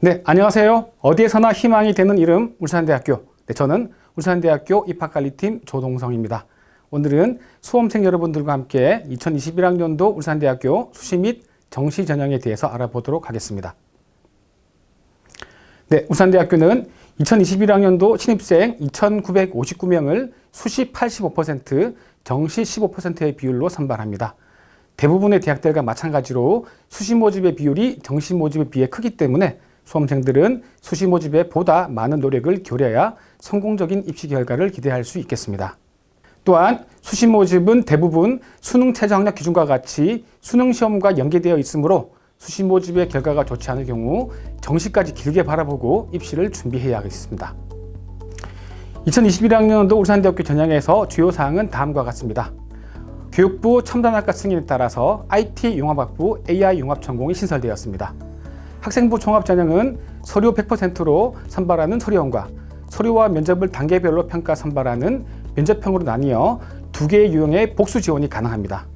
네, 안녕하세요. 어디에서나 희망이 되는 이름 울산대학교. 네, 저는 울산대학교 입학관리팀 조동성입니다. 오늘은 수험생 여러분들과 함께 2021학년도 울산대학교 수시 및 정시 전형에 대해서 알아보도록 하겠습니다. 네, 울산대학교는 2021학년도 신입생 2,959명을 수시 85%, 정시 15%의 비율로 선발합니다. 대부분의 대학들과 마찬가지로 수시 모집의 비율이 정시 모집에 비해 크기 때문에 수험생들은 수시 모집에 보다 많은 노력을 기울여야 성공적인 입시 결과를 기대할 수 있겠습니다. 또한 수시 모집은 대부분 수능 최저 학력 기준과 같이 수능 시험과 연계되어 있으므로 수시 모집의 결과가 좋지 않을 경우 정시까지 길게 바라보고 입시를 준비해야 하겠습니다. 2021학년도 울산대학교 전형에서 주요 사항은 다음과 같습니다. 교육부 첨단학과 승인에 따라서 IT 융합학부 AI 융합 전공이 신설되었습니다. 학생부 종합 전형은 서류 100%로 선발하는 서류원과 서류와 면접을 단계별로 평가 선발하는 면접형으로 나뉘어 두 개의 유형의 복수 지원이 가능합니다.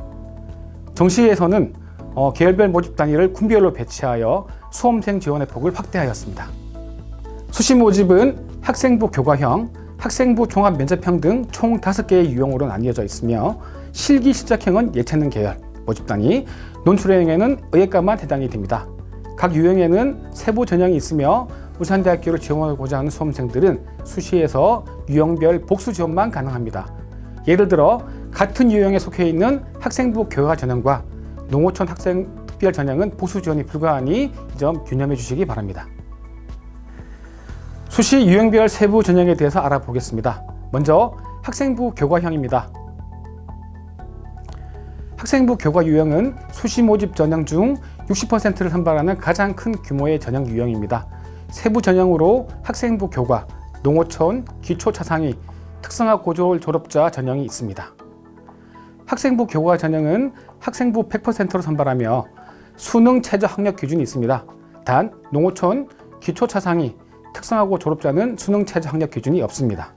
정시에서는 어, 계열별 모집 단위를 군별로 배치하여 수험생 지원의 폭을 확대하였습니다. 수시 모집은 학생부 교과형, 학생부 종합 면접형 등 총 5개의 유형으로 나뉘어져 있으며 실기 실적형은 예체능 계열 모집 단위, 논술형에는 의예과만 해당이 됩니다. 각 유형에는 세부 전형이 있으며 울산대학교를 지원하고자 하는 수험생들은 수시에서 유형별 복수 지원만 가능합니다. 예를 들어 같은 유형에 속해 있는 학생부 교과 전형과 농어촌 학생 특별 전형은 복수 지원이 불가하니 이 점 유념해 주시기 바랍니다. 수시 유형별 세부 전형에 대해서 알아보겠습니다. 먼저 학생부 교과형입니다. 학생부 교과 유형은 수시 모집 전형 중 60%를 선발하는 가장 큰 규모의 전형 유형입니다. 세부 전형으로 학생부 교과, 농어촌, 기초차상위, 특성화 고졸 졸업자 전형이 있습니다. 학생부 교과 전형은 학생부 100%로 선발하며 수능 최저 학력 기준이 있습니다. 단 농어촌, 기초차상위, 특성화고 졸업자는 수능 최저 학력 기준이 없습니다.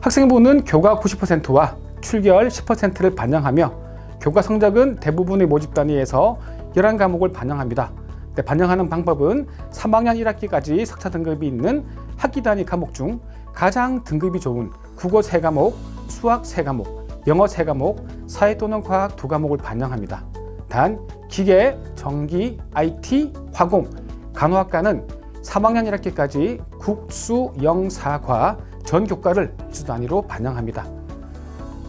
학생부는 교과 90%와 출결 10%를 반영하며 교과 성적은 대부분의 모집 단위에서 11과목을 반영합니다. 네, 반영하는 방법은 3학년 1학기까지 석차 등급이 있는 학기 단위 과목 중 가장 등급이 좋은 국어 3과목, 수학 3과목, 영어 3과목, 사회 또는 과학 2과목을 반영합니다. 단 기계, 전기, IT, 화공, 간호학과는 3학년 1학기까지 국수, 영, 사과 전 교과를 주 단위로 반영합니다.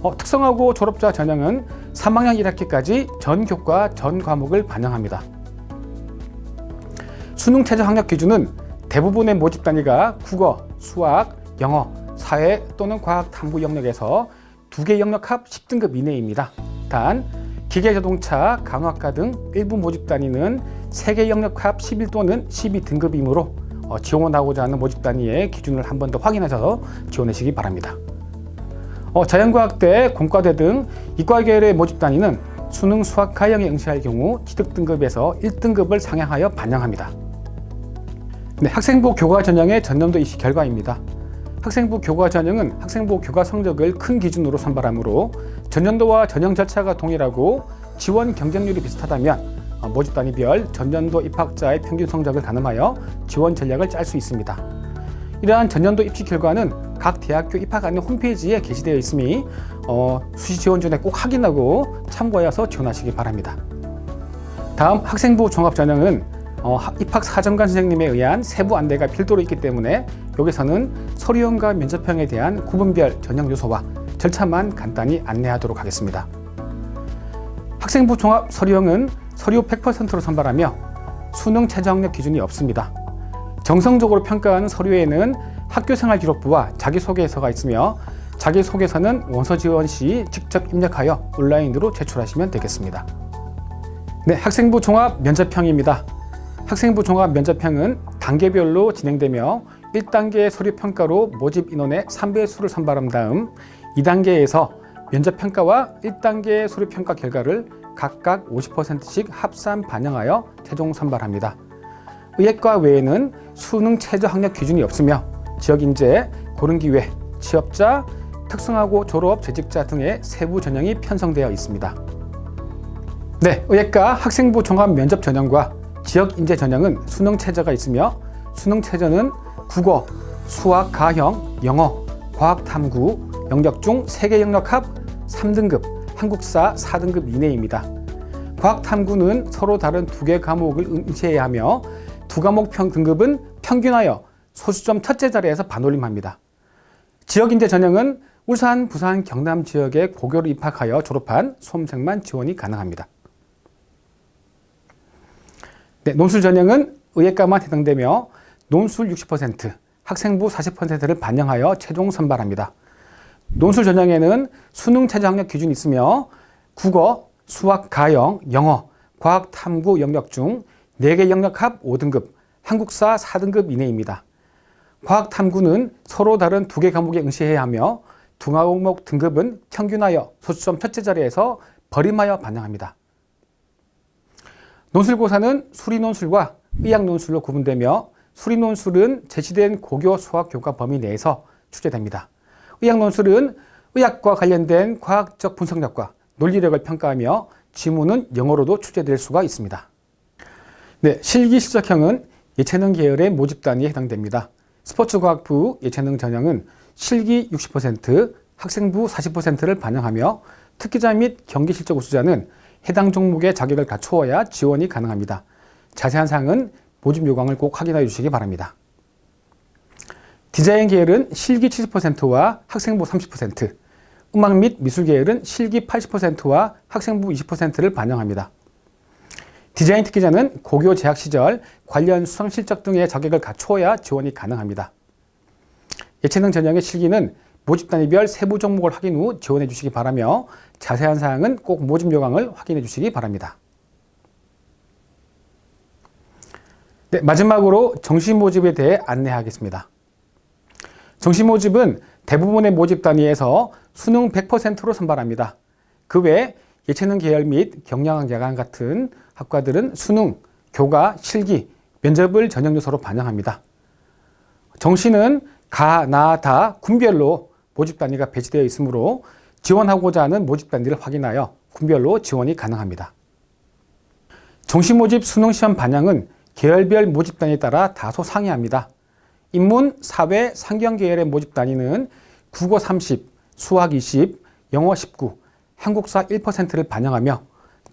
어, 특성화고 졸업자 전형은 3학년 1학기까지 전 교과 전 과목을 반영합니다. 수능 최저 학력 기준은 대부분의 모집 단위가 국어, 수학, 영어, 사회 또는 과학 탐구 영역에서 두 개 영역 합 10등급 이내입니다. 단 기계 자동차, 간호학과 등 일부 모집 단위는 세 개 영역 합 11 또는 12등급이므로 어, 지원하고자 하는 모집 단위의 기준을 한 번 더 확인하셔서 지원하시기 바랍니다. 어, 자연과학대, 공과대 등 이과 계열의 모집 단위는 수능 수학 가형에 응시할 경우 취득 등급에서 1등급을 상향하여 반영합니다. 네, 학생부 교과 전형의 전년도 입시 결과입니다. 학생부 교과 전형은 학생부 교과 성적을 큰 기준으로 선발하므로 전년도와 전형 절차가 동일하고 지원 경쟁률이 비슷하다면 어, 모집 단위별 전년도 입학자의 평균 성적을 가늠하여 지원 전략을 짤 수 있습니다. 이러한 전년도 입시 결과는 각 대학교 입학하는 홈페이지에 게시되어 있으니 어, 수시 지원 전에 꼭 확인하고 참고하여서 지원하시기 바랍니다. 다음 학생부 종합 전형은 어, 입학 사정관 선생님에 의한 세부 안내가 필도로 있기 때문에 여기서는 서류형과 면접형에 대한 구분별 전형 요소와 절차만 간단히 안내하도록 하겠습니다. 학생부 종합 서류형은 서류 100%로 선발하며 수능 최저 학력 기준이 없습니다. 정성적으로 평가하는 서류에는 학교생활 기록부와 자기소개서가 있으며 자기소개서는 원서 지원 시 직접 입력하여 온라인으로 제출하시면 되겠습니다. 네, 학생부 종합 면접형입니다. 학생부 종합 면접형은 단계별로 진행되며 1단계 서류 평가로 모집 인원의 3배 수를 선발한 다음 2단계에서 면접 평가와 1단계 서류 평가 결과를 각각 50%씩 합산 반영하여 최종 선발합니다. 의예과 외에는 수능 최저 학력 기준이 없으며 지역 인재, 고른 기회, 취업자, 특성화고 졸업 재직자 등의 세부 전형이 편성되어 있습니다. 네, 의예과 학생부 종합 면접 전형과 지역 인재 전형은 수능 최저가 있으며 수능 최저는 국어, 수학, 가형, 영어, 과학 탐구 영역 중세개 영역 합 3등급, 한국사 4등급 이내입니다. 과학 탐구는 서로 다른 두 개 과목을 응시해야 하며 두 과목 평 등급은 평균하여 소수점 첫째 자리에서 반올림합니다. 지역 인재 전형은 울산, 부산, 경남 지역에 고교를 입학하여 졸업한 수험생만 지원이 가능합니다. 네, 논술 전형은 의예과만 해당되며 논술 60%, 학생부 40%를 반영하여 최종 선발합니다. 논술 전형에는 수능 최저 학력 기준이 있으며 국어, 수학, 가영, 영어, 과학, 탐구 영역 중 4개 영역 합 5등급, 한국사 4등급 이내입니다. 과학 탐구는 서로 다른 두 개 과목에 응시해야 하며 두 과목 등급은 평균하여 소수점 첫째 자리에서 버림하여 반영합니다. 논술고사는 수리논술과 의학논술로 구분되며 수리논술은 제시된 고교 수학 교과 범위 내에서 출제됩니다. 의학논술은 의학과 관련된 과학적 분석력과 논리력을 평가하며 지문은 영어로도 출제될 수가 있습니다. 네, 실기 실적형은 예체능 계열의 모집 단위에 해당됩니다. 스포츠과학부 예체능 전형은 실기 60%, 학생부 40%를 반영하며 특기자 및 경기 실적 우수자는 해당 종목의 자격을 갖추어야 지원이 가능합니다. 자세한 사항은 모집 요강을 꼭 확인해 주시기 바랍니다. 디자인 계열은 실기 70%와 학생부 30%, 음악 및 미술 계열은 실기 80%와 학생부 20%를 반영합니다. 디자인 특기자는 고교 재학 시절 관련 수상 실적 등의 자격을 갖추어야 지원이 가능합니다. 예체능 전형의 실기는 모집 단위별 세부 종목을 확인 후 지원해 주시기 바라며 자세한 사항은 꼭 모집 요강을 확인해 주시기 바랍니다. 네, 마지막으로 정시 모집에 대해 안내하겠습니다. 정시 모집은 대부분의 모집 단위에서 수능 100%로 선발합니다. 그 외 예체능 계열 및 경영학야간 같은 학과들은 수능, 교과, 실기, 면접을 전형 요소로 반영합니다. 정시는 가, 나, 다 군별로 모집 단위가 배치되어 있으므로 지원하고자 하는 모집 단위를 확인하여 군별로 지원이 가능합니다. 정시 모집 수능 시험 반영은 계열별 모집 단위에 따라 다소 상이합니다. 인문, 사회, 상경 계열의 모집 단위는 국어 30, 수학 20, 영어 19, 한국사 1%를 반영하며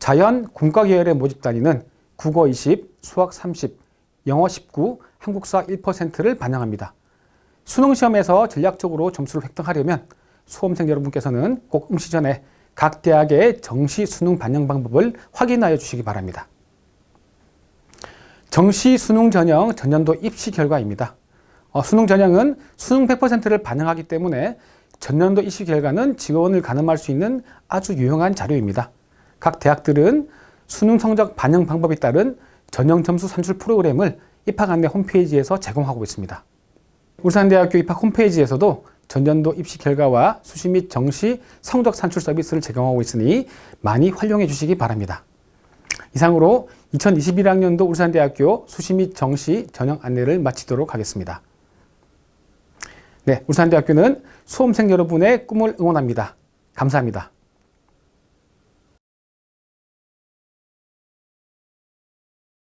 자연, 공과 계열의 모집 단위는 국어 20, 수학 30, 영어 19, 한국사 1%를 반영합니다. 수능 시험에서 전략적으로 점수를 획득하려면 수험생 여러분께서는 꼭 응시 전에 각 대학의 정시 수능 반영 방법을 확인하여 주시기 바랍니다. 정시 수능 전형 전년도 입시 결과입니다. 어, 수능 전형은 수능 100%를 반영하기 때문에 전년도 입시 결과는 지원을 가늠할 수 있는 아주 유용한 자료입니다. 각 대학들은 수능 성적 반영 방법에 따른 전형 점수 산출 프로그램을 입학 안내 홈페이지에서 제공하고 있습니다. 울산대학교 입학 홈페이지에서도 전년도 입시 결과와 수시 및 정시 성적 산출 서비스를 제공하고 있으니 많이 활용해 주시기 바랍니다. 이상으로 2021학년도 울산대학교 수시 및 정시 전형 안내를 마치도록 하겠습니다. 네, 울산대학교는 수험생 여러분의 꿈을 응원합니다. 감사합니다.